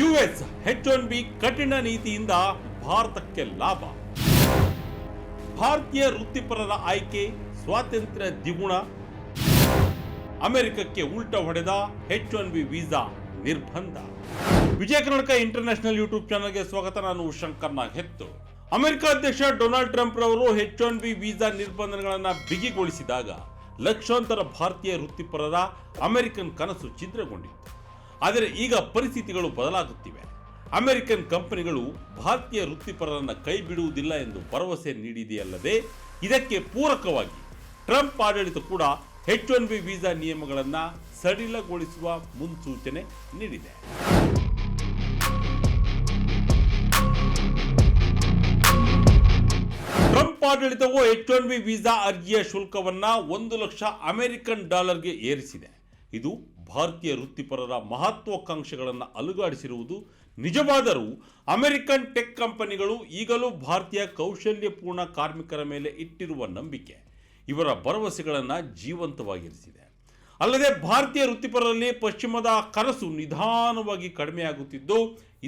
US ಹೆಚ್ one B ಕಠಿಣ ನೀತಿಯಿಂದ ಭಾರತಕ್ಕೆ ಲಾಭ. ಭಾರತೀಯ ವೃತ್ತಿಪರರ ಆಯ್ಕೆ, ಸ್ವಾತಂತ್ರ್ಯ ದ್ವಿಗುಣ. ಅಮೆರಿಕಕ್ಕೆ ಉಲ್ಟ ಹೊಡೆದ ಹೆಚ್ ಒನ್ ಬಿ ವೀಸಾ ನಿರ್ಬಂಧ. ವಿಜಯ ಕರ್ನಾಟಕ ಇಂಟರ್ನ್ಯಾಷನಲ್ ಯೂಟ್ಯೂಬ್ ಚಾನಲ್ಗೆ ಸ್ವಾಗತ, ನಾನು ಶಂಕರ್ ನಾಗ್ ಹೆತ್ತು. ಅಮೆರಿಕ ಅಧ್ಯಕ್ಷ ಡೊನಾಲ್ಡ್ ಟ್ರಂಪ್ ರವರು ಹೆಚ್ ಒನ್ ಬಿ ವೀಸಾ ನಿರ್ಬಂಧಗಳನ್ನು ಬಿಗಿಗೊಳಿಸಿದಾಗ ಲಕ್ಷಾಂತರ ಭಾರತೀಯ ವೃತ್ತಿಪರರ ಅಮೆರಿಕನ್ ಕನಸು ಛಿದ್ರಗೊಂಡಿತ್ತು. ಆದರೆ ಈಗ ಪರಿಸ್ಥಿತಿಗಳು ಬದಲಾಗುತ್ತಿವೆ. ಅಮೆರಿಕನ್ ಕಂಪನಿಗಳು ಭಾರತೀಯ ವೃತ್ತಿಪರರನ್ನು ಕೈ ಬಿಡುವುದಿಲ್ಲ ಎಂದು ಭರವಸೆ ನೀಡಿದೆಯಲ್ಲದೆ, ಇದಕ್ಕೆ ಪೂರಕವಾಗಿ ಟ್ರಂಪ್ ಆಡಳಿತ ಕೂಡ ಹೆಚ್ ಒನ್ ಬಿ ವೀಸಾ ನಿಯಮಗಳನ್ನು ಸಡಿಲಗೊಳಿಸುವ ಮುನ್ಸೂಚನೆ ನೀಡಿದೆ. ಟ್ರಂಪ್ ಆಡಳಿತವು ಎಚ್ ಒನ್ ಬಿ ವೀಸಾ ಅರ್ಜಿಯ ಶುಲ್ಕವನ್ನು ಒಂದು ಲಕ್ಷ ಅಮೆರಿಕನ್ ಡಾಲರ್ಗೆ ಏರಿಸಿದೆ. ಇದು ಭಾರತೀಯ ವೃತ್ತಿಪರರ ಮಹತ್ವಾಕಾಂಕ್ಷೆಗಳನ್ನು ಅಲುಗಾಡಿಸಿರುವುದು ನಿಜವಾದರೂ ಅಮೆರಿಕನ್ ಟೆಕ್ ಕಂಪನಿಗಳು ಈಗಲೂ ಭಾರತೀಯ ಕೌಶಲ್ಯಪೂರ್ಣ ಕಾರ್ಮಿಕರ ಮೇಲೆ ಇಟ್ಟಿರುವ ನಂಬಿಕೆ ಇವರ ಭರವಸೆಗಳನ್ನು ಜೀವಂತವಾಗಿರಿಸಿದೆ. ಅಲ್ಲದೆ ಭಾರತೀಯ ವೃತ್ತಿಪರರಲ್ಲಿ ಪಶ್ಚಿಮದ ಕನಸು ನಿಧಾನವಾಗಿ ಕಡಿಮೆಯಾಗುತ್ತಿದ್ದು,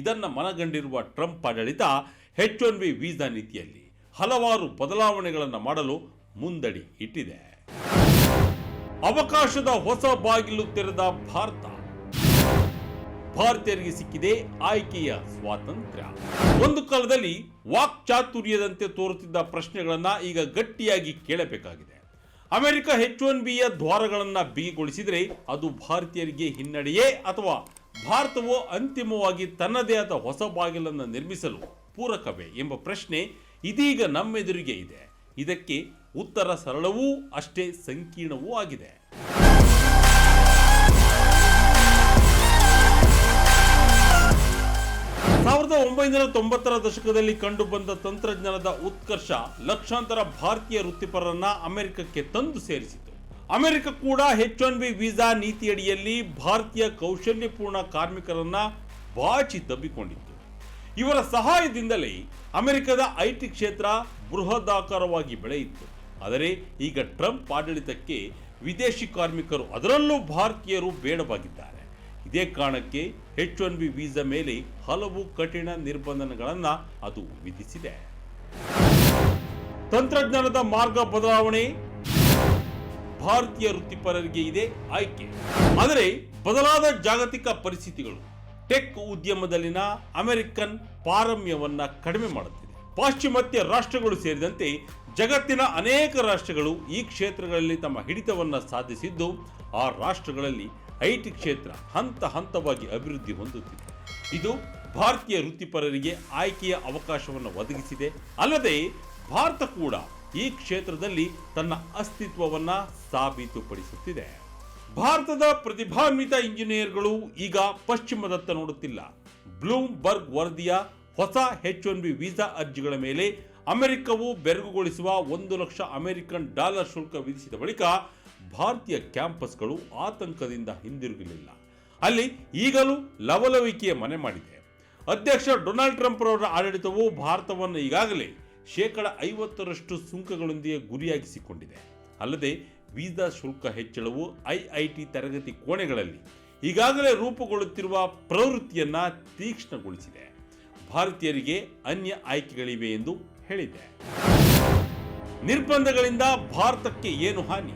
ಇದನ್ನು ಮನಗಂಡಿರುವ ಟ್ರಂಪ್ ಆಡಳಿತ ಹೆಚ್ ಒನ್ ಬಿ ವೀಸಾ ನೀತಿಯಲ್ಲಿ ಹಲವಾರು ಬದಲಾವಣೆಗಳನ್ನು ಮಾಡಲು ಮುಂದಡಿ ಇಟ್ಟಿದೆ. ಅವಕಾಶದ ಹೊಸ ಬಾಗಿಲು ತೆರೆದ ಭಾರತ. ಭಾರತೀಯರಿಗೆ ಸಿಕ್ಕಿದೆ ಆಯ್ಕೆಯ ಸ್ವಾತಂತ್ರ್ಯ. ಒಂದು ಕಾಲದಲ್ಲಿ ವಾಕ್ಚಾತುರ್ಯದಂತೆ ತೋರುತ್ತಿದ್ದ ಪ್ರಶ್ನೆಗಳನ್ನು ಈಗ ಗಟ್ಟಿಯಾಗಿ ಕೇಳಬೇಕಾಗಿದೆ. ಅಮೆರಿಕ ಹೆಚ್ ಒನ್ ಬಿಯ ದ್ವಾರಗಳನ್ನು ಬಿಗಿಗೊಳಿಸಿದರೆ ಅದು ಭಾರತೀಯರಿಗೆ ಹಿನ್ನಡೆಯೇ ಅಥವಾ ಭಾರತವು ಅಂತಿಮವಾಗಿ ತನ್ನದೇ ಆದ ಹೊಸ ಬಾಗಿಲನ್ನು ನಿರ್ಮಿಸಲು ಪೂರಕವೇ ಎಂಬ ಪ್ರಶ್ನೆ ಇದೀಗ ನಮ್ಮೆದುರಿಗೆ ಇದೆ. ಇದಕ್ಕೆ ಉತ್ತರ ಸರಳವೂ ಅಷ್ಟೇ ಸಂಕೀರ್ಣವೂ ಆಗಿದೆ. ಸಾವಿರದ ಒಂಬೈನೂರ ತೊಂಬತ್ತರ ದಶಕದಲ್ಲಿ ಕಂಡುಬಂದ ತಂತ್ರಜ್ಞಾನದ ಉತ್ಕರ್ಷ ಲಕ್ಷಾಂತರ ಭಾರತೀಯ ವೃತ್ತಿಪರರನ್ನ ಅಮೆರಿಕಕ್ಕೆ ತಂದು ಸೇರಿಸಿತು. ಅಮೆರಿಕ ಕೂಡ ಹೆಚ್ ಒನ್ ಬಿ ವೀಸಾ ನೀತಿಯಡಿಯಲ್ಲಿ ಭಾರತೀಯ ಕೌಶಲ್ಯಪೂರ್ಣ ಕಾರ್ಮಿಕರನ್ನ ಬಾಚಿ ತಬ್ಬಿಕೊಂಡಿತ್ತು. ಇವರ ಸಹಾಯದಿಂದಲೇ ಅಮೆರಿಕದ ಐಟಿ ಕ್ಷೇತ್ರ ಬೃಹದಾಕಾರವಾಗಿ ಬೆಳೆಯಿತು. ಆದರೆ ಈಗ ಟ್ರಂಪ್ ಆಡಳಿತಕ್ಕೆ ವಿದೇಶಿ ಕಾರ್ಮಿಕರು ಅದರಲ್ಲೂ ಭಾರತೀಯರು ಬೇಡವಾಗಿದ್ದಾರೆ. ಇದೇ ಕಾರಣಕ್ಕೆ ಹೆಚ್ ಒನ್ ಬಿ ವೀಸಾ ಮೇಲೆ ಹಲವು ಕಠಿಣ ನಿರ್ಬಂಧನಗಳನ್ನು ಅದು ವಿಧಿಸಿದೆ. ತಂತ್ರಜ್ಞಾನದ ಮಾರ್ಗ ಬದಲಾವಣೆ ಭಾರತೀಯ ವೃತ್ತಿಪರರಿಗೆ ಇದೆ ಆಯ್ಕೆ. ಆದರೆ ಬದಲಾದ ಜಾಗತಿಕ ಪರಿಸ್ಥಿತಿಗಳು, ಟೆಕ್ ಉದ್ಯಮದಲ್ಲಿನ ಅಮೆರಿಕನ್ ಪಾರಮ್ಯವನ್ನು ಕಡಿಮೆ ಮಾಡುತ್ತಿದೆ ಪಾಶ್ಚಿಮಾತ್ಯ ರಾಷ್ಟ್ರಗಳು ಸೇರಿದಂತೆ ಜಗತ್ತಿನ ಅನೇಕ ರಾಷ್ಟ್ರಗಳು ಈ ಕ್ಷೇತ್ರಗಳಲ್ಲಿ ತಮ್ಮ ಹಿಡಿತವನ್ನು ಸಾಧಿಸಿದ್ದು, ಆ ರಾಷ್ಟ್ರಗಳಲ್ಲಿ ಐಟಿ ಕ್ಷೇತ್ರ ಹಂತ ಹಂತವಾಗಿ ಅಭಿವೃದ್ಧಿ ಹೊಂದುತ್ತಿದೆ. ಇದು ಭಾರತೀಯ ವೃತ್ತಿಪರರಿಗೆ ಆಯ್ಕೆಯ ಅವಕಾಶವನ್ನು ಒದಗಿಸಿದೆ. ಅಲ್ಲದೆ ಭಾರತ ಕೂಡ ಈ ಕ್ಷೇತ್ರದಲ್ಲಿ ತನ್ನ ಅಸ್ತಿತ್ವವನ್ನು ಸಾಬೀತುಪಡಿಸುತ್ತಿದೆ. ಭಾರತದ ಪ್ರತಿಭಾನ್ವಿತ ಇಂಜಿನಿಯರ್ಗಳು ಈಗ ಪಶ್ಚಿಮದತ್ತ ನೋಡುತ್ತಿಲ್ಲ. ಬ್ಲೂಮ್ಬರ್ಗ್ ವರದಿಯ ಹೊಸ ಹೆಚ್ ಒನ್ ಬಿ ವೀಸಾ ಅರ್ಜಿಗಳ ಮೇಲೆ ಅಮೆರಿಕವು ಬೆರಗುಗೊಳಿಸುವ ಒಂದು ಲಕ್ಷ ಅಮೆರಿಕನ್ ಡಾಲರ್ ಶುಲ್ಕ ವಿಧಿಸಿದ ಬಳಿಕ ಭಾರತೀಯ ಕ್ಯಾಂಪಸ್ಗಳು ಆತಂಕದಿಂದ ಹಿಂದಿರುಗಲಿಲ್ಲ. ಅಲ್ಲಿ ಈಗಲೂ ಲವಲವಿಕೆಯ ಮನೆ ಮಾಡಿದೆ. ಅಧ್ಯಕ್ಷ ಡೊನಾಲ್ಡ್ ಟ್ರಂಪ್ ರವರ ಆಡಳಿತವು ಭಾರತವನ್ನು ಈಗಾಗಲೇ ಶೇಕಡ ಐವತ್ತರಷ್ಟು ಸುಂಕಗಳೊಂದಿಗೆ ಗುರಿಯಾಗಿಸಿಕೊಂಡಿದೆ. ಅಲ್ಲದೆ ವೀಸಾ ಶುಲ್ಕ ಹೆಚ್ಚಳವು ಐಐಟಿ ತರಗತಿ ಕೋಣೆಗಳಲ್ಲಿ ಈಗಾಗಲೇ ರೂಪುಗೊಳ್ಳುತ್ತಿರುವ ಪ್ರವೃತ್ತಿಯನ್ನು ತೀಕ್ಷ್ಣಗೊಳಿಸಿದೆ. ಭಾರತೀಯರಿಗೆ ಅನ್ಯ ಆಯ್ಕೆಗಳಿವೆ ಎಂದು ಹೇಳಿದೆ. ನಿರ್ಬಂಧಗಳಿಂದ ಭಾರತಕ್ಕೆ ಏನು ಹಾನಿ?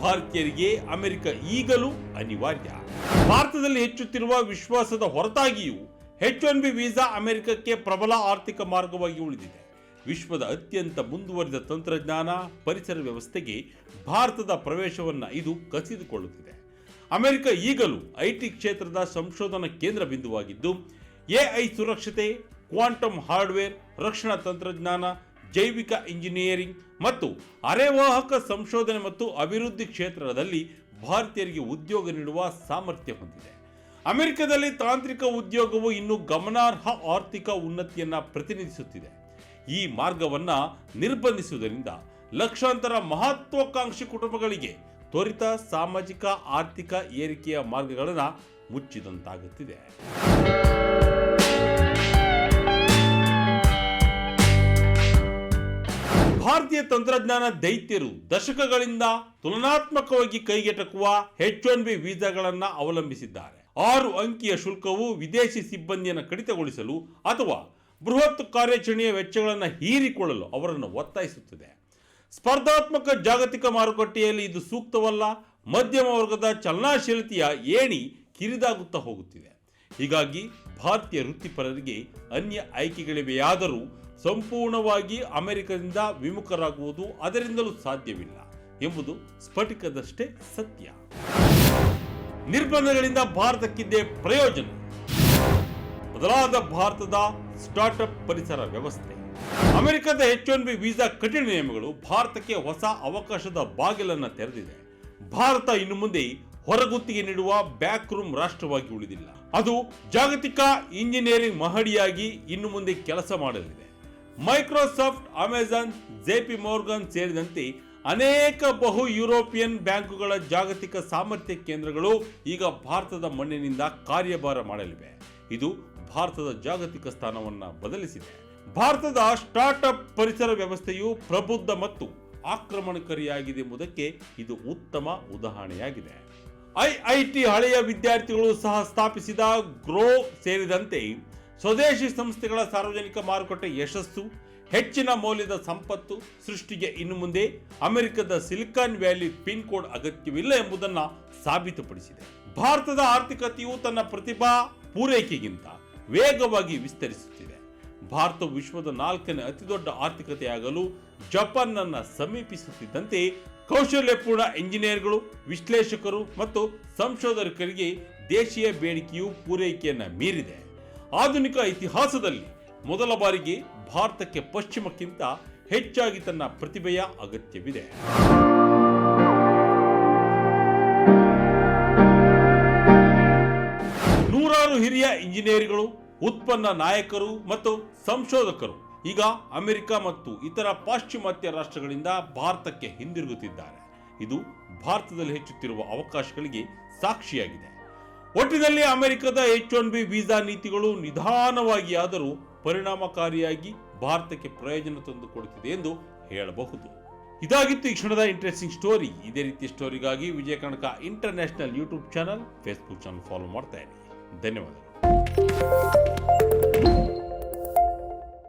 ಭಾರತೀಯರಿಗೆ ಅಮೆರಿಕ ಈಗಲೂ ಅನಿವಾರ್ಯ. ಭಾರತದಲ್ಲಿ ಹೆಚ್ಚುತ್ತಿರುವ ವಿಶ್ವಾಸದ ಹೊರತಾಗಿಯೂ ಹೆಚ್ ಒನ್ ಬಿ ವೀಸಾ ಅಮೆರಿಕಕ್ಕೆ ಪ್ರಬಲ ಆರ್ಥಿಕ ಮಾರ್ಗವಾಗಿ ಉಳಿದಿದೆ. ವಿಶ್ವದ ಅತ್ಯಂತ ಮುಂದುವರಿದ ತಂತ್ರಜ್ಞಾನ, ಪರಿಸರ ವ್ಯವಸ್ಥೆಗೆ ಭಾರತದ ಪ್ರವೇಶವನ್ನು ಇದು ಕಸಿದುಕೊಳ್ಳುತ್ತಿದೆ. ಅಮೆರಿಕ ಈಗಲೂ ಐಟಿ ಕ್ಷೇತ್ರದ ಸಂಶೋಧನಾ ಕೇಂದ್ರ ಬಿಂದುವಾಗಿದ್ದು ಎಐ ಸುರಕ್ಷತೆ, ಕ್ವಾಂಟಮ್ ಹಾರ್ಡ್ವೇರ್, ರಕ್ಷಣಾ ತಂತ್ರಜ್ಞಾನ, ಜೈವಿಕ ಇಂಜಿನಿಯರಿಂಗ್ ಮತ್ತು ಅರೆವಾಹಕ ಸಂಶೋಧನೆ ಮತ್ತು ಅಭಿವೃದ್ಧಿ ಕ್ಷೇತ್ರದಲ್ಲಿ ಭಾರತೀಯರಿಗೆ ಉದ್ಯೋಗ ನೀಡುವ ಸಾಮರ್ಥ್ಯ ಹೊಂದಿದೆ. ಅಮೆರಿಕದಲ್ಲಿ ತಾಂತ್ರಿಕ ಉದ್ಯೋಗವು ಇನ್ನೂ ಗಮನಾರ್ಹ ಆರ್ಥಿಕ ಉನ್ನತಿಯನ್ನು ಪ್ರತಿನಿಧಿಸುತ್ತಿದೆ. ಈ ಮಾರ್ಗವನ್ನ ನಿರ್ಬಂಧಿಸುವುದರಿಂದ ಲಕ್ಷಾಂತರ ಮಹತ್ವಾಕಾಂಕ್ಷಿ ಕುಟುಂಬಗಳಿಗೆ ತ್ವರಿತ ಸಾಮಾಜಿಕ, ಆರ್ಥಿಕ ಏರಿಕೆಯ ಮಾರ್ಗಗಳನ್ನು ಮುಚ್ಚಿದಂತಾಗುತ್ತಿದೆ. ಭಾರತೀಯ ತಂತ್ರಜ್ಞಾನ ದೈತ್ಯರು ದಶಕಗಳಿಂದ ತುಲನಾತ್ಮಕವಾಗಿ ಕೈಗೆಟಕುವ ಹೆಚ್ ಒನ್ ಬಿ ವೀಸಾಗಳನ್ನ ಅವಲಂಬಿಸಿದ್ದಾರೆ. ಆರು ಅಂಕಿಯ ಶುಲ್ಕವು ವಿದೇಶಿ ಸಿಬ್ಬಂದಿಯನ್ನು ಕಡಿತಗೊಳಿಸಲು ಅಥವಾ ಬೃಹತ್ ಕಾರ್ಯಾಚರಣೆಯ ವೆಚ್ಚಗಳನ್ನು ಹೀರಿಕೊಳ್ಳಲು ಅವರನ್ನು ಒತ್ತಾಯಿಸುತ್ತದೆ. ಸ್ಪರ್ಧಾತ್ಮಕ ಜಾಗತಿಕ ಮಾರುಕಟ್ಟೆಯಲ್ಲಿ ಇದು ಸೂಕ್ತವಲ್ಲ. ಮಧ್ಯಮ ವರ್ಗದ ಚಲನಾಶೀಲತೆಯ ಏಣಿ ಕಿರಿದಾಗುತ್ತಾ ಹೋಗುತ್ತಿದೆ ಹೀಗಾಗಿ ಭಾರತೀಯ ವೃತ್ತಿಪರರಿಗೆ ಅನ್ಯ ಆಯ್ಕೆಗಳಿವೆಯಾದರೂ ಸಂಪೂರ್ಣವಾಗಿ ಅಮೆರಿಕದಿಂದ ವಿಮುಖರಾಗುವುದು ಅದರಿಂದಲೂ ಸಾಧ್ಯವಿಲ್ಲ ಎಂಬುದು ಸ್ಫಟಿಕದಷ್ಟೇ ಸತ್ಯ. ನಿರ್ಬಂಧಗಳಿಂದ ಭಾರತಕ್ಕಿದ್ದೇ ಪ್ರಯೋಜನ. ಬದಲಾದ ಭಾರತದ ಸ್ಟಾರ್ಟ್ಅಪ್ ಪರಿಸರ ವ್ಯವಸ್ಥೆ. ಅಮೆರಿಕದ ಎಚ್ ಒನ್ ಬಿ ವೀಸಾ ಕಠಿಣ ನಿಯಮಗಳು ಭಾರತಕ್ಕೆ ಹೊಸ ಅವಕಾಶದ ಬಾಗಿಲನ್ನು ತೆರೆದಿದೆ. ಭಾರತ ಇನ್ನು ಮುಂದೆ ಹೊರಗುತ್ತಿಗೆ ನೀಡುವ ಬ್ಯಾಕ್ ರೂಮ್ ರಾಷ್ಟ್ರವಾಗಿ ಉಳಿದಿಲ್ಲ. ಅದು ಜಾಗತಿಕ ಇಂಜಿನಿಯರಿಂಗ್ ಮಹಡಿಯಾಗಿ ಇನ್ನು ಮುಂದೆ ಕೆಲಸ ಮಾಡಲಿದೆ. ಮೈಕ್ರೋಸಾಫ್ಟ್, ಅಮೆಜಾನ್ ಜೆಪಿ ಮೋರ್ಗನ್ ಸೇರಿದಂತೆ ಅನೇಕ ಬಹು ಯುರೋಪಿಯನ್ ಬ್ಯಾಂಕುಗಳ ಜಾಗತಿಕ ಸಾಮರ್ಥ್ಯ ಕೇಂದ್ರಗಳು ಈಗ ಭಾರತದ ಮಣ್ಣಿನಿಂದ ಕಾರ್ಯಭಾರ ಮಾಡಲಿವೆ. ಇದು ಭಾರತದ ಜಾಗತಿಕ ಸ್ಥಾನವನ್ನು ಬದಲಿಸಿದೆ. ಭಾರತದ ಸ್ಟಾರ್ಟ್ಅಪ್ ಪರಿಸರ ವ್ಯವಸ್ಥೆಯು ಪ್ರಬುದ್ಧ ಮತ್ತು ಆಕ್ರಮಣಕಾರಿಯಾಗಿದೆ ಎಂಬುದಕ್ಕೆ ಇದು ಉತ್ತಮ ಉದಾಹರಣೆಯಾಗಿದೆ. ಐಐಟಿ ಹಳೆಯ ವಿದ್ಯಾರ್ಥಿಗಳು ಸಹ ಸ್ಥಾಪಿಸಿದ ಗ್ರೋ ಸೇರಿದಂತೆ ಸ್ವದೇಶಿ ಸಂಸ್ಥೆಗಳ ಸಾರ್ವಜನಿಕ ಮಾರುಕಟ್ಟೆ ಯಶಸ್ಸು, ಹೆಚ್ಚಿನ ಮೌಲ್ಯದ ಸಂಪತ್ತು ಸೃಷ್ಟಿಗೆ ಇನ್ನು ಮುಂದೆ ಅಮೆರಿಕದ ಸಿಲಿಕಾನ್ ವ್ಯಾಲಿ ಪಿನ್ ಕೋಡ್ ಅಗತ್ಯವಿಲ್ಲ ಎಂಬುದನ್ನು ಸಾಬೀತುಪಡಿಸಿದೆ. ಭಾರತದ ಆರ್ಥಿಕತೆಯು ತನ್ನ ಪ್ರತಿಭಾ ಪೂರೈಕೆಗಿಂತ ವೇಗವಾಗಿ ವಿಸ್ತರಿಸುತ್ತಿದೆ. ಭಾರತವು ವಿಶ್ವದ ನಾಲ್ಕನೇ ಅತಿದೊಡ್ಡ ಆರ್ಥಿಕತೆಯಾಗಲು ಜಪಾನ್ನನ್ನು ಸಮೀಪಿಸುತ್ತಿದ್ದಂತೆ ಕೌಶಲ್ಯಪೂರ್ಣ ಇಂಜಿನಿಯರ್ಗಳು, ವಿಶ್ಲೇಷಕರು ಮತ್ತು ಸಂಶೋಧಕರಿಗೆ ದೇಶೀಯ ಬೇಡಿಕೆಯು ಪೂರೈಕೆಯನ್ನು ಮೀರಿದೆ. ಆಧುನಿಕ ಇತಿಹಾಸದಲ್ಲಿ ಮೊದಲ ಬಾರಿಗೆ ಭಾರತಕ್ಕೆ ಪಶ್ಚಿಮಕ್ಕಿಂತ ಹೆಚ್ಚಾಗಿ ತನ್ನ ಪ್ರತಿಭೆಯ ಅಗತ್ಯವಿದೆ. ನೂರಾರು ಹಿರಿಯ ಇಂಜಿನಿಯರ್ಗಳು, ಉತ್ಪನ್ನ ನಾಯಕರು ಮತ್ತು ಸಂಶೋಧಕರು ಈಗ ಅಮೆರಿಕ ಮತ್ತು ಇತರ ಪಾಶ್ಚಿಮಾತ್ಯ ರಾಷ್ಟ್ರಗಳಿಂದ ಭಾರತಕ್ಕೆ ಹಿಂದಿರುಗುತ್ತಿದ್ದಾರೆ. ಇದು ಭಾರತದಲ್ಲಿ ಹೆಚ್ಚುತ್ತಿರುವ ಅವಕಾಶಗಳಿಗೆ ಸಾಕ್ಷಿಯಾಗಿದೆ. ಒಟ್ಟಿನಲ್ಲಿ ಅಮೆರಿಕದ ಎಚ್ ಒನ್ ಬಿ ವೀಸಾ ನೀತಿಗಳು ನಿಧಾನವಾಗಿ ಆದರೂ ಪರಿಣಾಮಕಾರಿಯಾಗಿ ಭಾರತಕ್ಕೆ ಪ್ರಯೋಜನ ತಂದುಕೊಡುತ್ತಿದೆ ಎಂದು ಹೇಳಬಹುದು. ಇದಾಗಿತ್ತು ಈ ಕ್ಷಣದ ಇಂಟ್ರೆಸ್ಟಿಂಗ್ ಸ್ಟೋರಿ ಇದೇ ರೀತಿಯ ಸ್ಟೋರಿಗಾಗಿ Vijaya Karnataka international YouTube channel Facebook channel follow ಮಾಡ್ತಾ ಇರಿ. ಧನ್ಯವಾದಗಳು.